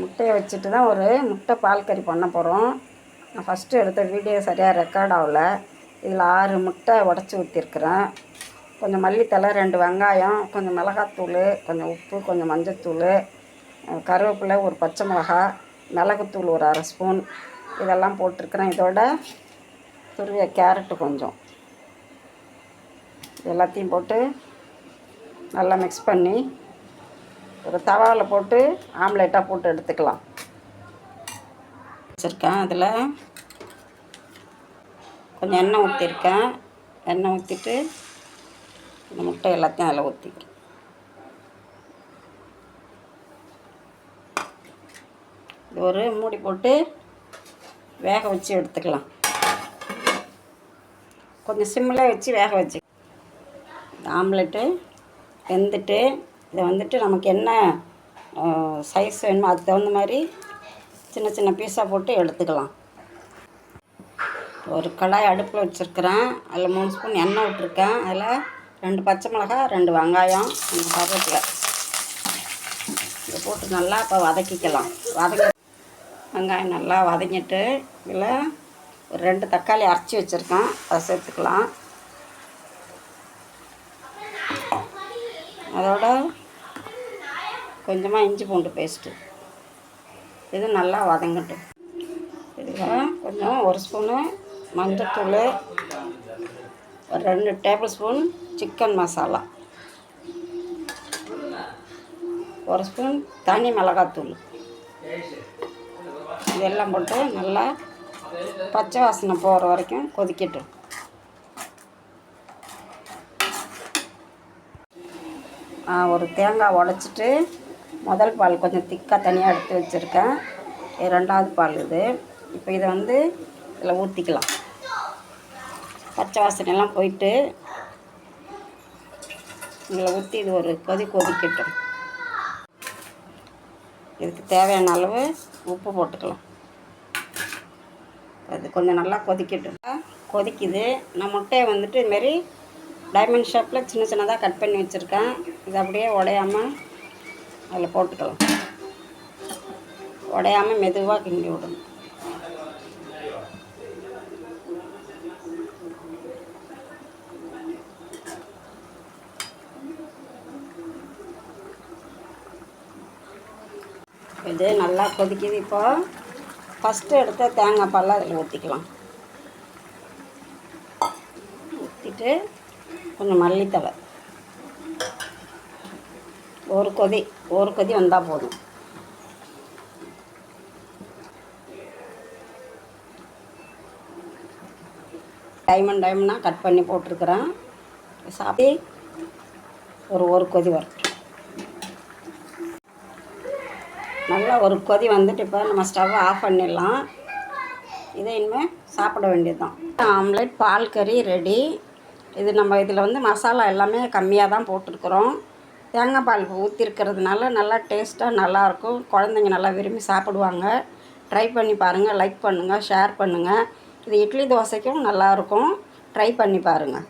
முட்டையை வச்சுட்டு தான் ஒரு முட்டை பால் கறி பண்ண போகிறோம். நான் ஃபஸ்ட்டு எடுத்த வீடியோ சரியாக ரெக்கார்ட் ஆகல. இதில் ஆறு முட்டை உடச்சி ஊற்றிருக்கிறேன் கொஞ்சம் மல்லித்தலை ரெண்டு வெங்காயம் கொஞ்சம் மிளகாத்தூள் கொஞ்சம் உப்பு கொஞ்சம் மஞ்சத்தூள் கருவேப்பிலை ஒரு பச்சை மிளகா மிளகுத்தூள் ஒரு அரை ஸ்பூன். இதெல்லாம் போட்டிருக்கிறேன். இதோட துருவிய கேரட்டு கொஞ்சம். எல்லாத்தையும் போட்டு நல்லா மிக்ஸ் பண்ணி ஒரு தவாவில் போட்டு ஆம்லேட்டாக போட்டு எடுத்துக்கலாம். வச்சுருக்கேன் அதில். கொஞ்சம் எண்ணெய் ஊற்றிருக்கேன் எண்ணெய் ஊற்றிட்டு இந்த முட்டை எல்லாத்தையும் அதில் ஊற்றிக்கிறேன் இது ஒரு மூடி போட்டு வேக வச்சு எடுத்துக்கலாம். கொஞ்சம் சிம்மில் வச்சு வேக வச்சு. ஆம்லெட்டு வெந்துட்டு இதை வந்துட்டு நமக்கு என்ன சைஸ் வேணுமோ அதுக்கு தகுந்த மாதிரி சின்ன சின்ன பீஸாக போட்டு எடுத்துக்கலாம். ஒரு கடாய் அடுப்பில் வச்சுருக்கிறேன். அதில் மூணு ஸ்பூன் எண்ணெய் விட்ருக்கேன் அதில் ரெண்டு பச்சை மிளகாய் ரெண்டு வெங்காயம் ரெண்டு கருவேப்பிலை இதை போட்டு நல்லா இப்போ வதக்கிக்கலாம். வதக்கி வெங்காயம் நல்லா வதங்கிட்டு இதில் ஒரு ரெண்டு தக்காளி அரைச்சி வச்சுருக்கேன். அதை சேர்த்துக்கலாம். அதோட கொஞ்சமாக இஞ்சி பூண்டு பேஸ்ட்டு இது நல்லா வதங்கட்டும். இதில் கொஞ்சம் ஒரு ஸ்பூனு மஞ்சத்தூள் ஒரு ரெண்டு டேபிள் ஸ்பூன் சிக்கன் மசாலா ஒரு ஸ்பூன் தனி மிளகாத்தூள். இதெல்லாம் போட்டு நல்லா பச்சை வாசனை போகிற வரைக்கும் கொதிக்கட்டும். ஒரு தேங்காய் உடச்சிட்டு முதல் பால் கொஞ்சம் திக்காக தனியாக எடுத்து வச்சுருக்கேன். ரெண்டாவது பால் இது. இப்போ இதை வந்து இதில் ஊற்றிக்கலாம் பச்சை வாசனையெல்லாம் போயிட்டு இதில் ஊற்றி இது ஒரு கொதி கொதிக்கட்டும். இதுக்கு தேவையான அளவு உப்பு போட்டுக்கலாம். அது கொஞ்சம் நல்லா கொதிக்கட்டும். கொதிக்குது. நான் முட்டையை வந்துட்டு இதுமாரி டைமண்ட் ஷேப்பில் சின்ன சின்னதாக கட் பண்ணி வச்சுருக்கேன். இது அப்படியே உடையாமல் அதில் போட்டுக்கலாம். உடையாமல் மெதுவாக கிண்டி விடணும். இது நல்லா கொதிக்குது இப்போ. ஃபஸ்ட்டு எடுத்த தேங்காய் பால் அதில் ஊற்றிக்கலாம் ஊற்றிட்டு கொஞ்சம் மல்லித்தலை ஒரு கொதி ஒரு கொதி வந்தால் போதும். டைமண்ட் டைமண்டாக கட் பண்ணி போட்டிருக்கிறேன். சாப்பிட்டு ஒரு ஒரு கொதி வரட்டும். நல்லா ஒரு கொதி வந்துட்டு இப்போ நம்ம ஸ்டவ்வை ஆஃப் பண்ணிடலாம். இதை இனிமேல் சாப்பிட வேண்டியது தான் ஆம்லேட் பால் கறி ரெடி இது நம்ம இதில் வந்து மசாலா எல்லாமே கம்மியாக தான் போட்டிருக்கிறோம். தேங்காய் பால் ஊற்றிருக்கிறதுனால நல்லா டேஸ்ட்டாக நல்லாயிருக்கும். குழந்தைங்க நல்லா விரும்பி சாப்பிடுவாங்க. ட்ரை பண்ணி பாருங்கள் லைக் பண்ணுங்கள் ஷேர் பண்ணுங்கள் இது இட்லி தோசைக்கும் நல்லாயிருக்கும். ட்ரை பண்ணி பாருங்கள்